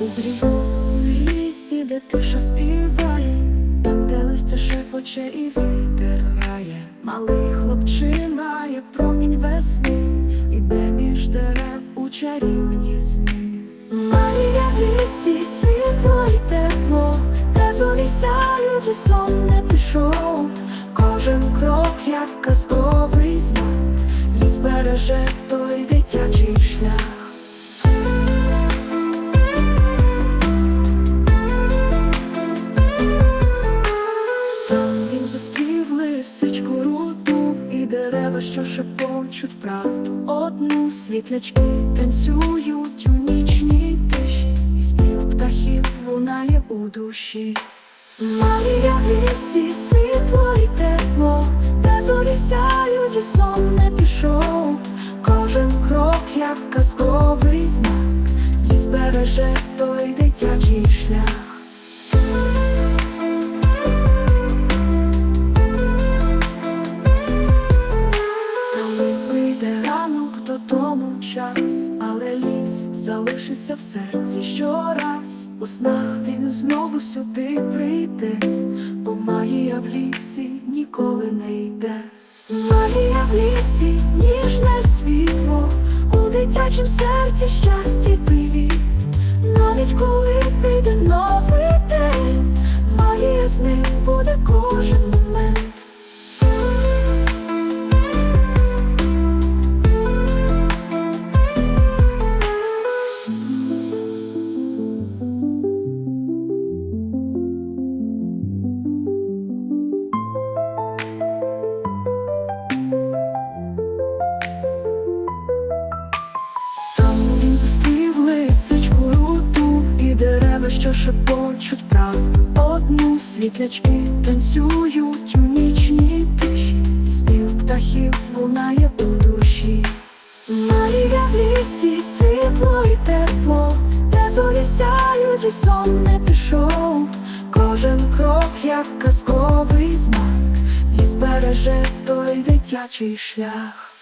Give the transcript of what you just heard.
у грі лісі, де тиша співає, там, де листя шепоче і вітер грає, малий хлопчина, як промінь весни, іде між дерев у чарівні сни. Марія в лісі, світло і тепло, де зорі сяють і сон не пішов, кожен крок, як казковий знак, ліс береже дерева, що шепочуть правду. Одну світлячки танцюють у нічній тиші, і спів птахів лунає у душі. Марія в час, але ліс залишиться в серці щораз. У снах він знову сюди прийде, бо магія в лісі ніколи не йде. Магія в лісі, ніжне світло, у дитячім серці дерева, що шепочуть правду. Одну світлячки танцюють у нічній тиші, спів птахів лунає у душі. Марія в лісі, світло і тепло, де зорі і сон не пішов. Кожен крок, як казковий знак, ліс береже той дитячий шлях.